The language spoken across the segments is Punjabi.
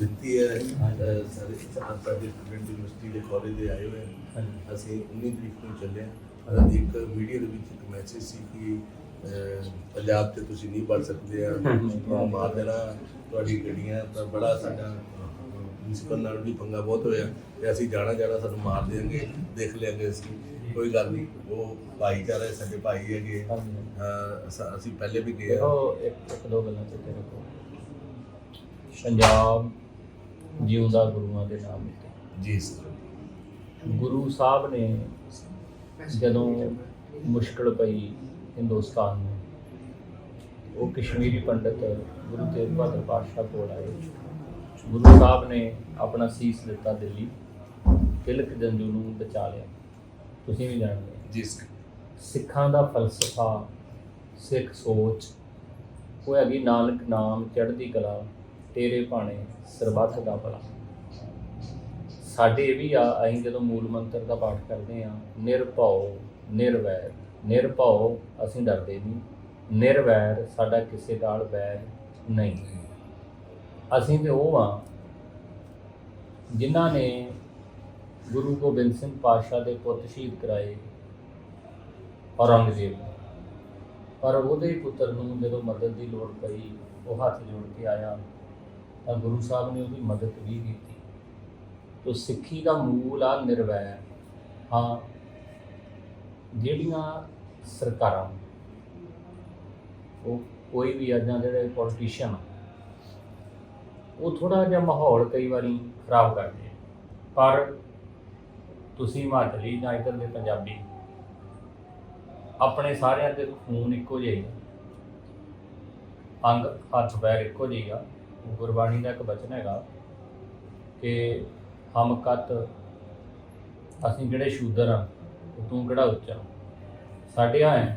ਦਿੱਤੀ ਹੈ। ਅਹ, ਸਾਰੇ ਸਾਡੇ ਸਟੂਡੈਂਟ ਯੂਨੀਵਰਸਿਟੀ ਦੇ ਕਾਲਜ ਦੇ ਆਏ ਹੋਏ ਹਨ। ਅਸੀਂ 19 ਤਰੀਕ ਨੂੰ ਚੱਲੇ ਹਾਂ। ਅਹ ਇੱਕ ਵੀਡੀਓ ਦੇ ਵਿੱਚ ਇੱਕ ਮੈਸੇਜ ਸੀ ਕਿ ਅਹ, ਪੰਜਾਬ 'ਚ ਤੁਸੀਂ ਨਹੀਂ ਪੜ ਸਕਦੇ ਆ। ਤੁਹਾਨੂੰ ਮਾਰ ਦੇਣਾ ਤੁਹਾਡੀ ਗੱਡੀਆਂ ਤਾਂ ਬੜਾ ਸਾਡਾ ਪ੍ਰਿੰਸੀਪਲ ਨਾਲ ਵੀ ਪੰਗਾ ਬਹੁਤ ਹੋਇਆ। ਤੇ ਅਸੀਂ ਜਾਣਾ ਜਾਣਾ ਸਾਨੂੰ ਮਾਰ ਦੇਣਗੇ ਦੇਖ ਲਿਆਂਗੇ ਅਸੀਂ। ਕੋਈ ਗੱਲ ਨਹੀਂ ਉਹ ਭਾਈਚਾਰਾ ਹੈ, ਸਾਡੇ ਭਾਈ ਹੈਗੇ। ਅਹ, ਅਸਾਂ- ਅਸੀਂ ਪਹਿਲੇ ਵੀ ਗਏ ਆ ਦੇਖੋ ਇੱਕ ਇੱਕ ਦੋ ਗੱਲਾਂ ਚੇਤੇ ਰੱਖੋ। ਪੰਜਾਬ ਜਿਉਂਦਾ ਗੁਰੂਆਂ ਦੇ ਨਾਮ ਉੱਤੇ। ਜੀ ਸਰ। ਗੁਰੂ ਸਾਹਿਬ ਨੇ ਜਦੋਂ ਮੁਸ਼ਕਲ ਪਈ ਹਿੰਦੁਸਤਾਨ ਨੂੰ ਉਹ ਕਸ਼ਮੀਰੀ ਪੰਡਤ ਗੁਰੂ ਤੇਗ ਬਹਾਦਰ ਪਾਤਸ਼ਾਹ ਕੋਲ ਆਏ। ਗੁਰੂ ਸਾਹਿਬ ਨੇ ਆਪਣਾ ਸੀਸ ਦਿੱਤਾ ਦਿੱਲੀ ਤਿਲਕ ਜੰਜੂ ਨੂੰ ਬਚਾ ਲਿਆ। ਤੁਸੀਂ ਵੀ ਜਾਣਦੇ ਹੋ। ਜੀ ਸਰ। ਸਿੱਖਾਂ ਦਾ ਫਲਸਫਾ ਸਿੱਖ ਸੋਚ ਉਹ ਹੈਗੀ ਨਾਨਕ ਨਾਮ ਚੜ੍ਹਦੀ ਕਲਾ ਤੇਰੇ ਭਾਣੇ ਸਰਬੱਤ ਦਾ ਭਲਾ। ਸਾਡੇ ਇਹ ਵੀ ਆ, ਅਸੀਂ ਜਦੋਂ ਮੂਲ ਮੰਤਰ ਦਾ ਪਾਠ ਕਰਦੇ ਆ ਨਿਰਭਉ, ਨਿਰਵੈਰ। ਨਿਰਭਉ, ਅਸੀਂ ਡਰਦੇ ਨਹੀਂ। ਨਿਰਵੈਰ, ਸਾਡਾ ਕਿਸੇ ਨਾਲ ਵੈਰ ਨਹੀਂ। ਅਸੀਂ ਤੇ ਉਹ ਆ, ਜਿਨ੍ਹਾਂ ਨੇ ਗੁਰੂ ਗੋਬਿੰਦ ਸਿੰਘ ਪਾਤਸ਼ਾਹ ਦੇ ਪੁੱਤ ਸ਼ਹੀਦ ਕਰਾਏ ਔਰੰਗਜ਼ੇਬ। ਪਰ ਉਹਦੇ ਪੁੱਤਰ ਨੂੰ ਜਦੋਂ ਮਦਦ ਦੀ ਲੋੜ ਪਈ, ਉਹ ਹੱਥ ਜੋੜ ਕੇ ਆਇਆ। ਤਾਂ ਗੁਰੂ ਸਾਹਿਬ ਨੇ ਉਹਦੀ ਮਦਦ ਵੀ ਕੀਤੀ। ਤੋ ਸਿੱਖੀ ਦਾ ਮੂਲ ਆ ਨਿਰਵੈਰ। ਹਾਂ, ਜਿਹੜੀਆਂ ਸਰਕਾਰਾਂ, ਉਹ ਕੋਈ ਵੀ ਆ ਜਾਂ ਜਿਹੜੇ ਪੋਲੀਟੀਸ਼ੀਅਨ ਉਹ ਥੋੜਾ ਜਿਹਾ ਮਾਹੌਲ ਕਈ ਵਾਰੀ ਖਰਾਬ ਕਰਦੇ ਪਰ ਤੁਸੀਂ ਹਿਮਾਚਲੀ ਜਾਂ ਇੱਧਰ ਦੇ ਪੰਜਾਬੀ, ਆਪਣੇ ਸਾਰਿਆਂ ਦੇ ਖੂਨ ਇੱਕੋ ਜਿਹਾ ਹੀ ਅੰਗ, ਹੱਥ, ਪੈਰ ਇੱਕੋ ਜਿਹੀ ਆ। ਗੁਰਬਾਣੀ ਦਾ ਇੱਕ ਬਚਨ ਹੈਗਾ ਕਿ ਹਮ ਕਤ, ਅਸੀਂ ਜਿਹੜੇ ਸ਼ੂਦਰ ਆ ਤੇ ਤੂੰ ਕਿਹੜਾ ਉੱਚਾ ਸਾਡੇ ਆ ਹੈ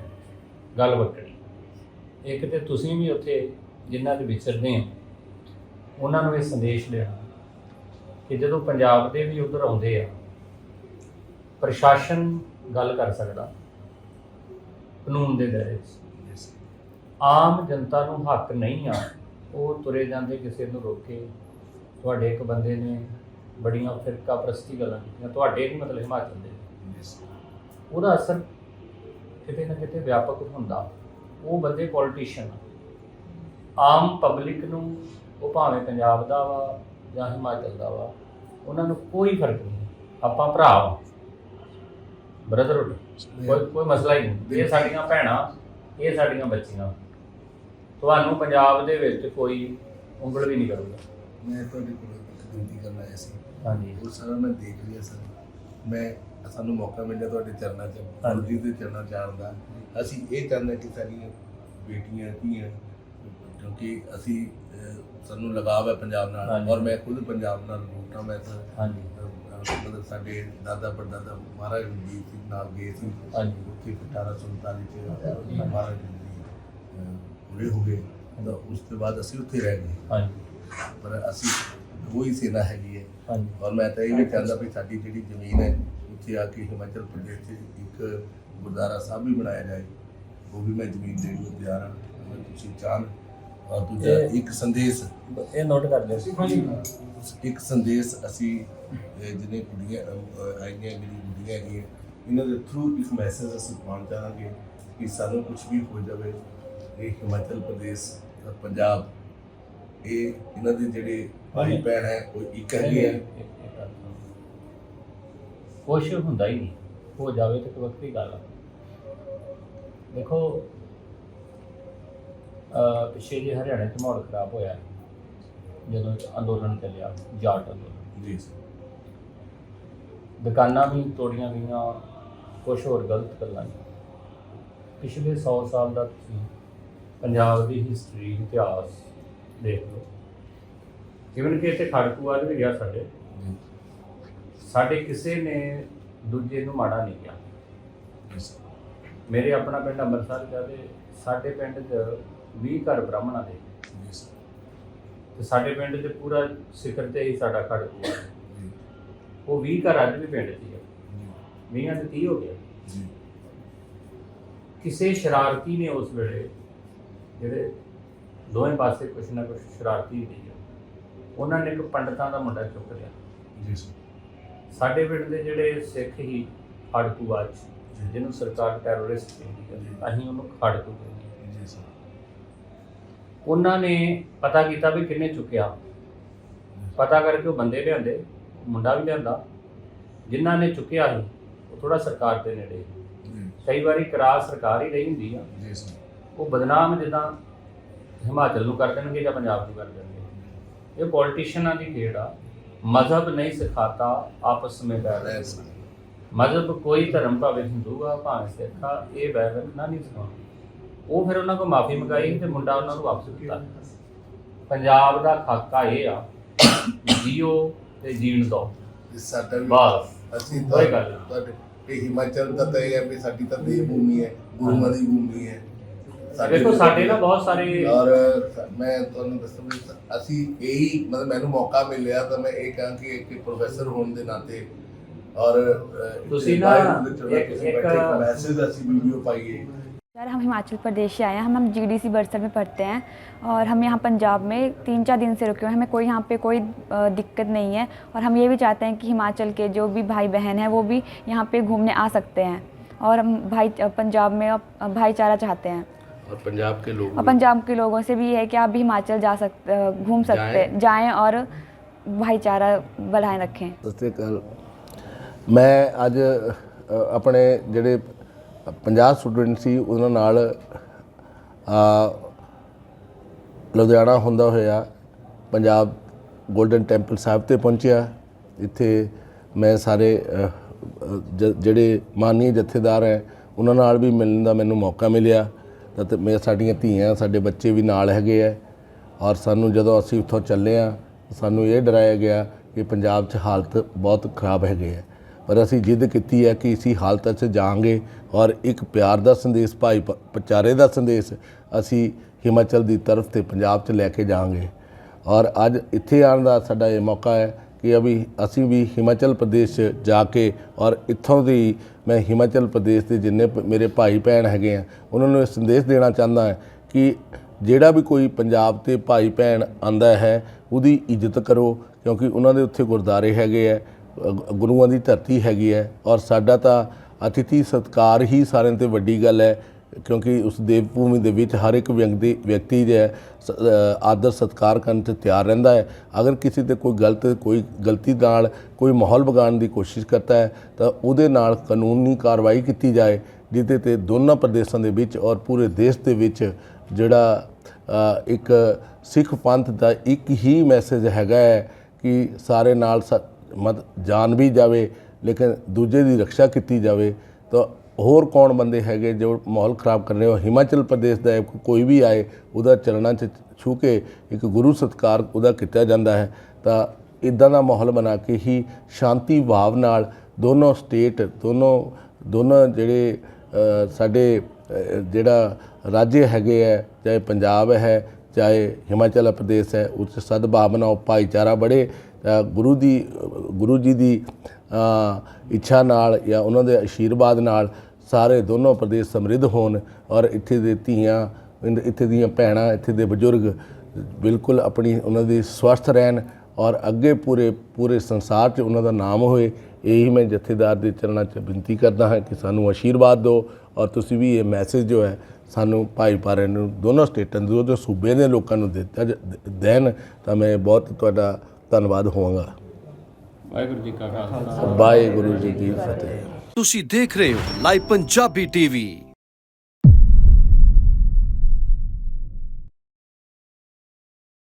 ਗੱਲ ਵੱਖਰੀ। ਇੱਕ ਤੇ ਤੁਸੀਂ ਵੀ ਉੱਥੇ ਜਿਨ੍ਹਾਂ ਦੇ ਵਿਚਰਦੇ ਆ ਉਹਨਾਂ ਨੂੰ ਇਹ ਸੰਦੇਸ਼ ਦੇਣਾ ਕਿ ਜਦੋਂ ਪੰਜਾਬ ਦੇ ਵੀ ਉਧਰ ਆਉਂਦੇ ਆ, ਪ੍ਰਸ਼ਾਸਨ ਗੱਲ ਕਰ ਸਕਦਾ, ਕਾਨੂੰਨ ਦੇ ਦਾਇਰੇ ਆਮ ਜਨਤਾ ਨੂੰ ਹੱਕ ਨਹੀਂ ਆ ਉਹ ਤੁਰੇ ਜਾਂਦੇ ਕਿਸੇ ਨੂੰ ਰੋਕੇ ਤੁਹਾਡੇ ਇੱਕ ਬੰਦੇ ਨੇ ਬੜੀਆਂ ਫਿਰਕਾ ਪ੍ਰਸਤੀ ਗੱਲਾਂ ਕੀਤੀਆਂ। ਤੁਹਾਡੇ ਨਹੀਂ ਮਤਲਬ ਹਿਮਾਚਲ ਦੇ। ਉਹਦਾ ਅਸਰ ਕਿਤੇ ਨਾ ਕਿਤੇ ਵਿਆਪਕ ਹੁੰਦਾ। ਉਹ ਬੰਦੇ ਪੋਲੀਟੀਸ਼ੀਅਨ ਆਮ ਪਬਲਿਕ ਨੂੰ ਉਹ ਭਾਵੇਂ ਪੰਜਾਬ ਦਾ ਵਾ ਜਾਂ ਹਿਮਾਚਲ ਦਾ ਵਾ ਉਹਨਾਂ ਨੂੰ ਕੋਈ ਫ਼ਰਕ ਨਹੀਂ। ਆਪਾਂ ਭਰਾ ਵਾ। ਬ੍ਰਦਰਹੁੱਡ ਕੋਈ ਕੋਈ ਮਸਲਾ ਹੀ ਨਹੀਂ। ਇਹ ਸਾਡੀਆਂ ਭੈਣਾਂ ਇਹ ਸਾਡੀਆਂ ਬੱਚੀਆਂ। ਤੁਹਾਨੂੰ ਪੰਜਾਬ ਦੇ ਵਿੱਚ ਕੋਈ ਉਂਗਲ ਵੀ ਨਹੀਂ ਕਰੂਗਾ। ਮੈਂ ਤੁਹਾਡੇ ਕੋਲ ਇੱਕ ਬੇਨਤੀ ਕਰਨ ਆਇਆ ਸੀ। ਹਾਂਜੀ। ਉਹ ਸਾਰਾ ਮੈਂ ਦੇਖ ਲਿਆ ਸਰ। ਮੈਂ ਸਾਨੂੰ ਮੌਕਾ ਮਿਲਿਆ ਤੁਹਾਡੇ ਚਰਨਾਂ 'ਚ ਹਾਂਜੀ। ਦੇ ਚਰਨਾਂ 'ਚ ਦਾ। ਅਸੀਂ ਇਹ ਚਾਹੁੰਦੇ ਕਿ ਸਾਡੀਆਂ ਬੇਟੀਆਂ ਧੀਆਂ ਕਿਉਂਕਿ ਅਸੀਂ ਅਹ, ਸਾਨੂੰ ਲਗਾਵ ਹੈ ਪੰਜਾਬ ਨਾਲ। ਹਾਂਜੀ। ਔਰ ਮੈਂ ਖੁਦ ਪੰਜਾਬ ਨਾਲ ਰੂਟ ਮੈਂ ਤਾਂ ਹਾਂਜੀ। ਅਹ, ਅਹ, ਮਤਲਬ ਸਾਡੇ ਦਾਦਾ ਪੜਦਾਦਾ ਮਹਾਰਾਜ ਜੀ ਸੀ ਨਾਲ ਗਏ ਸੀ। ਹਾਂਜੀ। ਉੱਥੇ 1847 ਚ ਮਹਾਰਾਜ ਜੀ ਅਹ, ਪੂਰੇ ਹੋ ਗਏ ਤਾਂ ਉਸ ਤੋਂ ਬਾਅਦ ਅਸੀਂ ਉੱਥੇ ਰਹਿ ਗਏ। ਹਾਂਜੀ। ਪਰ ਅਸੀਂ ਦੋ ਹੀ ਸੇਨਾ ਹੈਗੀ ਹੈ। ਹਾਂਜੀ। ਔਰ ਮੈਂ ਤਾਂ ਇਹ ਵੀ ਚਾਹੁੰਦਾ ਵੀ ਸਾਡੀ ਜਿਹੜੀ ਜ਼ਮੀਨ ਹੈ ਉੱਥੇ ਆ ਕੇ ਹਿਮਾਚਲ ਪ੍ਰਦੇਸ਼ 'ਚ ਇੱਕ ਗੁਰਦਾਰਾ ਸਾਹਿਬ ਵੀ ਬਣਾਇਆ ਜਾਏ। ਉਹ ਵੀ ਮੈਂ ਜ਼ਮੀਨ ਦੇਣ ਨੂੰ ਤਿਆਰ ਹਾਂ। ਅਗਰ ਤੁਸੀਂ ਚਾਹਨ ਔਰ ਦੂਜਾ ਇੱਕ ਸੰਦੇਸ਼। ਇਹ ਨੋਟ ਕਰ ਲਿਓ ਇੱਕ ਸੰਦੇਸ਼ ਅਸੀਂ ਜਿਹਨੇ ਕੁੜੀਆਂ ਆਈਆਂ ਮੇਰੀ ਕੁੜੀਆਂ ਹੈਗੀਆਂ ਇਹਨਾਂ ਦੇ ਥਰੂ ਇੱਕ ਮੈਸੇਜ ਅਸੀਂ ਪਾਉਣਾ ਚਾਹਾਂਗੇ ਕਿ ਸਾਨੂੰ ਕੁਝ ਵੀ ਹੋ ਜਾਵੇ। ਇਹ ਹਿਮਾਚਲ ਪ੍ਰਦੇਸ਼ ਪੰਜਾਬ ਇਹ ਇਹਨਾਂ ਦੇ ਜਿਹੜੇ ਭਾਈ ਭੈਣ ਹੈ ਉਹ ਇੱਕ ਹੈਗੇ ਆ ਕੁਛ ਹੁੰਦਾ ਹੀ ਨਹੀਂ। ਹੋ ਜਾਵੇ ਤਾਂ ਕੋਈ ਵੱਖਰੀ ਗੱਲ ਆ। ਦੇਖੋ ਅਹ ਪਿੱਛੇ ਜੇ ਹਰਿਆਣਾ 'ਚ ਮਾਹੌਲ ਖਰਾਬ ਹੋਇਆ ਜਦੋਂ ਅੰਦੋਲਨ ਚੱਲਿਆ ਜਾਟ ਅੰਦੋਲਨ। ਜੀ। ਦੁਕਾਨਾਂ ਵੀ ਤੋੜੀਆਂ ਗਈਆਂ ਕੁਝ ਹੋਰ ਗਲਤ ਗੱਲਾਂ ਪਿਛਲੇ 100 ਸਾਲ ਦਾ ਤੁਸੀਂ ਪੰਜਾਬ ਦੀ ਹਿਸਟਰੀ ਇਤਿਹਾਸ ਦੇਖ ਲਓ। ਜਿਵੇਂ ਕਿ ਇੱਥੇ ਖੜਕੂਆ ਵੀ ਗਿਆ ਸਾਡੇ। ਸਾਡੇ ਕਿਸੇ ਨੇ ਦੂਜੇ ਨੂੰ ਮਾੜਾ ਨਹੀਂ ਕਿਹਾ। ਮੇਰੇ ਆਪਣਾ ਪਿੰਡ ਅੰਮ੍ਰਿਤਸਰ ਦਾ ਤੇ ਸਾਡੇ ਪਿੰਡ 'ਚ 20 ਘਰ ਬ੍ਰਾਹਮਣਾਂ ਦੇ। ਤੇ ਸਾਡੇ ਪਿੰਡ 'ਚ ਪੂਰਾ ਸਿਖਰ ਤੇ ਹੀ ਸਾਡਾ ਖੜਕੂਆ ਉਹ 20 ਘਰ ਅੱਜ ਵੀ ਪਿੰਡ 'ਚ ਹੀ ਆ। ਜੀ। 20 ਤੇ 30 ਹੋ ਗਿਆ। ਕਿਸੇ ਸ਼ਰਾਰਤੀ ਨੇ ਉਸ ਵੇਲੇ ਜਿਹੜੇ ਦੋਵੇਂ ਪਾਸੇ ਕੁਛ ਨਾ ਕੁਛ ਸ਼ਰਾਰਤੀ ਹੁੰਦੀ ਆ। ਉਹਨਾਂ ਨੇ ਇੱਕ ਪੰਡਤਾਂ ਦਾ ਮੁੰਡਾ ਚੁੱਕ ਲਿਆ। ਜੀ ਸਰ। ਸਾਡੇ ਪਿੰਡ ਦੇ ਜਿਹੜੇ ਸਿੱਖ ਹੀ ਖੜਕੂਵਾਜ ਜਿਹਨੂੰ ਸਰਕਾਰ ਟੈਰਰਿਸਟ ਕਹਿੰਦੀ ਹੈ ਅਸੀਂ ਉਹਨੂੰ ਖੜਕੂ ਕਹਿੰਦੇ। ਜੀ ਸਰ। ਉਹਨਾਂ ਨੇ ਪਤਾ ਕੀਤਾ ਵੀ ਕਿੰਨੇ ਚੁੱਕਿਆ। ਪਤਾ ਕਰਕੇ ਉਹ ਬੰਦੇ ਲਿਆਂਦੇ ਮੁੰਡਾ ਵੀ ਲਿਆਂਦਾ। ਜਿਨ੍ਹਾਂ ਨੇ ਚੁੱਕਿਆ ਸੀ ਉਹ ਥੋੜਾ ਸਰਕਾਰ ਦੇ ਨੇੜੇ। ਕਈ ਵਾਰੀ ਕਰਾ ਸਰਕਾਰ ਹੀ ਰਹੀ ਹੁੰਦੀ ਆ। ਜੀ ਸਰ। ਉਹ ਬਦਨਾਮ ਜਿੱਦਾਂ ਹਿਮਾਚਲ ਨੂੰ ਕਰ ਦੇਣਗੇ ਜਾਂ ਪੰਜਾਬ ਨੂੰ ਕਰ ਦੇਣਗੇ। ਇਹ ਪੋਲੀਟੀਸ਼ੀਅਨਾਂ ਦੀ ਖੇਡ ਆ। ਮਜ਼ਹਬ ਨਹੀਂ ਸਿਖਾਤਾ ਆਪਸ ਵਿੱਚ ਬੈਠ ਐਸ ਮਜ਼ਹਬ ਕੋਈ ਧਰਮ ਭਾਵੇਂ ਹਿੰਦੂ ਆ ਭਾਵੇਂ ਸਿੱਖ ਆ ਇਹ ਬੈਰ ਨਾ ਨਹੀਂ ਸਿਖਾਉਣਾ ਉਹ ਫਿਰ ਉਹਨਾਂ ਕੋਲ ਮਾਫੀ ਮੰਗਾਈ ਤੇ ਮੁੰਡਾ ਉਹਨਾਂ ਨੂੰ ਵਾਪਸ ਕੀਤਾ ਪੰਜਾਬ ਦਾ ਖਾਕਾ ਇਹ ਆ ਜੀਓ ਤੇ ਜੀਣ ਦੋ। ਸਾਡਾ ਵੀ ਬਸ। ਅਸੀਂ। ਤੁਹਾਡੇ ਇਹ ਹਿਮਾਚਲ ਦਾ ਤਾਂ ਇਹ ਹੈ ਵੀ ਸਾਡੀ ਤਾਂ ਦੇਵ ਭੂਮੀ ਹੈ ਗੁਰੂਆਂ ਦੀ ਭੂਮੀ ਹੈ। ਦੇਖੋ ਸਾਡੇ ਨਾਲ ਬਹੁਤ ਸਾਰੇ ਔਰ ਮੈਂ ਤੁਹਾਨੂੰ ਦੱਸਾਂ ਵੀ ਅਸੀਂ ਇਹੀ ਮਤਲਬ ਮੈਨੂੰ ਮੌਕਾ ਮਿਲਿਆ ਤਾਂ ਮੈਂ ਇਹ ਕਹਾਂ ਕਿ ਇੱਕ ਪ੍ਰੋਫੈਸਰ ਹੋਣ ਦੇ ਨਾਤੇ ਔਰ ਅਹ, ਤੁਸੀਂ ਨਾ ਬਾਈਬਲ ਵਿੱਚ ਜਿਹੜਾ ਇੱਕ- ਤੁਸੀਂ ਇੱਕ- ਬੈਠੇ ਇੱਕ ਮੈਸੇਜ ਅਸੀਂ ਵੀਡੀਓ ਪਾਈਏ यार हम हिमाचल प्रदेश से आए हैं हम हम जीडीसी बरसर में पढ़ते हैं और हम यहाँ पंजाब में तीन चार दिन से रुके हुए हैं हमें कोई यहाँ पे कोई अ, दिक्कत नहीं है और हम ये भी चाहते हैं कि हिमाचल के जो भी भाई बहन हैं वो भी यहाँ पे घूमने आ सकते हैं और हम भाई पंजाब में अ, भाईचारा चाहते हैं और पंजाब के लोग और पंजाब के लोगों से भी ये है कि आप भी हिमाचल जा सकते घूम सकते जाएं। और ਭਾਈਚਾਰਾ ਬਣਾਏ ਰੱਖੇ ਸਤਿ ਸ੍ਰੀ ਅਕਾਲ ਮੈਂ ਅੱਜ ਆਪਣੇ ਜਿਹੜੇ 50 ਸਟੂਡੈਂਟ ਸੀ ਉਹਨਾਂ ਨਾਲ ਆ ਲੁਧਿਆਣਾ ਹੁੰਦਾ ਹੋਇਆ ਪੰਜਾਬ ਗੋਲਡਨ ਟੈਂਪਲ ਸਾਹਿਬ ਤੇ ਪਹੁੰਚਿਆ ਇੱਥੇ ਮੈਂ ਸਾਰੇ ਜਿਹੜੇ ਮਾਨੀ ਜਥੇਦਾਰ ਹੈ ਉਹਨਾਂ ਨਾਲ ਵੀ ਮਿਲਣ ਦਾ ਮੈਨੂੰ ਮੌਕਾ ਮਿਲਿਆ ਤਾਂ ਮੇ ਸਾਡੀਆਂ ਧੀਆਂ, ਸਾਡੇ ਬੱਚੇ ਵੀ ਨਾਲ ਹੈਗੇ ਆ ਔਰ ਸਾਨੂੰ ਜਦੋਂ ਅਸੀਂ ਉੱਥੋਂ ਚੱਲੇ ਆ, ਸਾਨੂੰ ਇਹ ਡਰਾਇਆ ਗਿਆ ਕਿ ਪੰਜਾਬ 'ਚ ਹਾਲਤ ਬਹੁਤ ਖਰਾਬ ਹੈਗੇ ਆ। ਪਰ ਅਸੀਂ ਜਿੱਦ ਕੀਤੀ ਹੈ ਕਿ ਇਸੀ ਹਾਲਤ 'ਚ ਜਾਾਂਗੇ ਔਰ ਇੱਕ ਪਿਆਰ ਦਾ ਸੰਦੇਸ਼, ਭਾਈ ਪ- ਪਚਾਰੇ ਦਾ ਸੰਦੇਸ਼ ਅਸੀਂ ਹਿਮਾਚਲ ਦੀ ਤਰਫ ਤੇ ਪੰਜਾਬ 'ਚ ਲੈ ਕੇ ਜਾਾਂਗੇ ਔਰ ਅੱਜ ਇੱਥੇ ਆਉਣ ਦਾ ਸਾਡਾ ਇਹ ਮੌਕਾ ਹੈ ਕਿ ਅਭੀ, ਅਸੀਂ ਵੀ ਹਿਮਾਚਲ ਪ੍ਰਦੇਸ਼ 'ਚ ਜਾ ਕੇ ਔਰ ਇੱਥੋਂ ਦੀ ਮੈਂ ਹਿਮਾਚਲ ਪ੍ਰਦੇਸ਼ ਦੇ ਜਿੰਨੇ ਪ- ਮੇਰੇ ਭਾਈ ਭੈਣ ਹੈਗੇ ਆ, ਉਹਨਾਂ ਨੂੰ ਇਹ ਸੰਦੇਸ਼ ਦੇਣਾ ਚਾਹੁੰਦਾ ਹਾਂ ਕਿ ਜਿਹੜਾ ਵੀ ਕੋਈ ਪੰਜਾਬ ਤੇ ਭਾਈ ਭੈਣ ਆਂਦਾ ਹੈ, ਉਹਦੀ ਇੱਜ਼ਤ ਕਰੋ, ਕਿਉਂਕਿ ਉਹਨਾਂ ਦੇ ਉੱਥੇ ਗੁਰਦਾਰੇ ਹੈਗੇ ਆ ਗੁਰੂਆਂ ਦੀ ਧਰਤੀ ਹੈਗੀ ਹੈ ਔਰ ਸਾਡਾ ਤਾਂ ਅਤਿਥੀ ਸਤਕਾਰ ਹੀ ਸਾਰਿਆਂ ਤੋਂ ਵੱਡੀ ਗੱਲ ਹੈ। ਕਿਉਂਕਿ ਉਸ ਦੇਵ ਭੂਮੀ ਦੇ ਵਿੱਚ ਹਰ ਇੱਕ ਵਿਅਕਤੀ ਵਿਅਕਤੀ ਜੇ ਹੈ ਸ- ਆਦਰ ਸਤਕਾਰ ਕਰਨ ਤੇ ਤਿਆਰ ਰਹਿੰਦਾ ਹੈ। ਅਗਰ ਕਿਸੇ ਤੇ ਕੋਈ ਗਲਤ, ਕੋਈ ਗਲਤੀ ਨਾਲ ਕੋਈ ਮਾਹੌਲ ਵਿਗਾੜਨ ਦੀ ਕੋਸ਼ਿਸ਼ ਕਰਦਾ ਹੈ, ਤਾਂ ਉਹਦੇ ਨਾਲ ਕਾਨੂੰਨੀ ਕਾਰਵਾਈ ਕੀਤੀ ਜਾਏ, ਜਿਹਦੇ ਤੇ ਦੋਨਾਂ ਪ੍ਰਦੇਸ਼ਾਂ ਦੇ ਵਿੱਚ ਔਰ ਪੂਰੇ ਦੇਸ਼ ਦੇ ਵਿੱਚ ਜਿਹੜਾ ਇੱਕ ਸਿੱਖ ਪੰਥ ਦਾ ਇੱਕ ਹੀ ਮੈਸੇਜ ਹੈਗਾ ਹੈ ਕਿ ਸਾਰੇ ਨਾਲ ਸ- ਮਤ ਜਾਨ ਵੀ ਜਾਵੇ, ਲੇਕਿਨ ਦੂਜੇ ਦੀ ਰੱਖਿਆ ਕੀਤੀ ਜਾਵੇ, ਤਾਂ ਹੋਰ ਕੌਣ ਬੰਦੇ ਹੈਗੇ ਜੋ ਮਾਹੌਲ ਖਰਾਬ ਕਰ ਰਹੇ ਹੋ? ਹਿਮਾਚਲ ਪ੍ਰਦੇਸ਼ ਦਾ ਕੋਈ ਵੀ ਆਏ, ਉਹਦਾ ਚਰਨਾਂ 'ਚ ਛੂ ਕੇ ਇੱਕ ਗੁਰੂ ਸਤਕਾਰ ਉਹਦਾ ਕੀਤਾ ਜਾਂਦਾ ਹੈ। ਤਾਂ ਇਦਾਂ ਦਾ ਮਾਹੌਲ ਬਣਾ ਕੇ ਹੀ ਸ਼ਾਂਤੀ ਭਾਵ ਨਾਲ ਦੋਨੋਂ ਸਟੇਟ, ਦੋਨੋਂ ਦੋਨੋਂ ਜਿਹੜੇ ਸਾਡੇ ਜਿਹੜਾ ਰਾਜ ਹੈਗੇ ਹੈ, ਚਾਹੇ ਪੰਜਾਬ ਹੈ, ਚਾਹੇ ਹਿਮਾਚਲ ਪ੍ਰਦੇਸ਼ ਹੈ, ਉਸ 'ਚ ਸਦਭਾਵਨਾ ਭਾਈਚਾਰਾ ਬੜੇ ਗੁਰੂ ਦੀ, ਗੁਰੂ ਜੀ ਦੀ ਇੱਛਾ ਨਾਲ ਜਾਂ ਉਹਨਾਂ ਦੇ ਆਸ਼ੀਰਵਾਦ ਨਾਲ ਸਾਰੇ ਦੋਨੋਂ ਪ੍ਰਦੇਸ਼ ਸਮਰਿੱਧ ਹੋਣ ਔਰ ਇੱਥੇ ਦੇ ਧੀਆਂ ਇੱਥੇ ਦੀਆਂ ਭੈਣਾਂ, ਇੱਥੇ ਦੇ ਬਜ਼ੁਰਗ ਬਿਲਕੁਲ ਆਪਣੀ, ਉਹਨਾਂ ਦੀ ਸਵਸਥ ਰਹਿਣ ਔਰ ਅੱਗੇ ਪੂਰੇ ਪੂਰੇ ਸੰਸਾਰ 'ਚ ਉਹਨਾਂ ਦਾ ਨਾਮ ਹੋਏ, ਇਹੀ ਮੈਂ ਜਥੇਦਾਰ ਦੇ ਚਰਨਾਂ 'ਚ ਬੇਨਤੀ ਕਰਦਾ ਹਾਂ ਕਿ ਸਾਨੂੰ ਆਸ਼ੀਰਵਾਦ ਦਿਓ ਔਰ ਤੁਸੀਂ ਵੀ ਇਹ ਮੈਸੇਜ ਜੋ ਹੈ ਸਾਨੂੰ ਭਾਈਪਾਰੇ ਨੂੰ, ਦੋਨੋਂ ਸਟੇਟਾਂ ਦੇ, ਦੋਨੋਂ ਸੂਬੇ ਦੇ ਲੋਕਾਂ ਨੂੰ ਦਿੱਤਾ ਜ- ਦੇਣ ਤਾਂ ਮੈਂ ਬਹੁਤ ਤੁਹਾਡਾ ਧੰਨਵਾਦ ਹੋਵਾਂਗਾ। ਵਾਹਿਗੁਰੂ ਜੀ ਕਾ ਖਾਲਸਾ। ਵਾਹਿਗੁਰੂ ਜੀ ਕੀ ਫਤਿਹ। ਤੁਸੀਂ ਦੇਖ ਰਹੇ ਹੋ ਲਾਈਵ ਪੰਜਾਬੀ ਟੀਵੀ।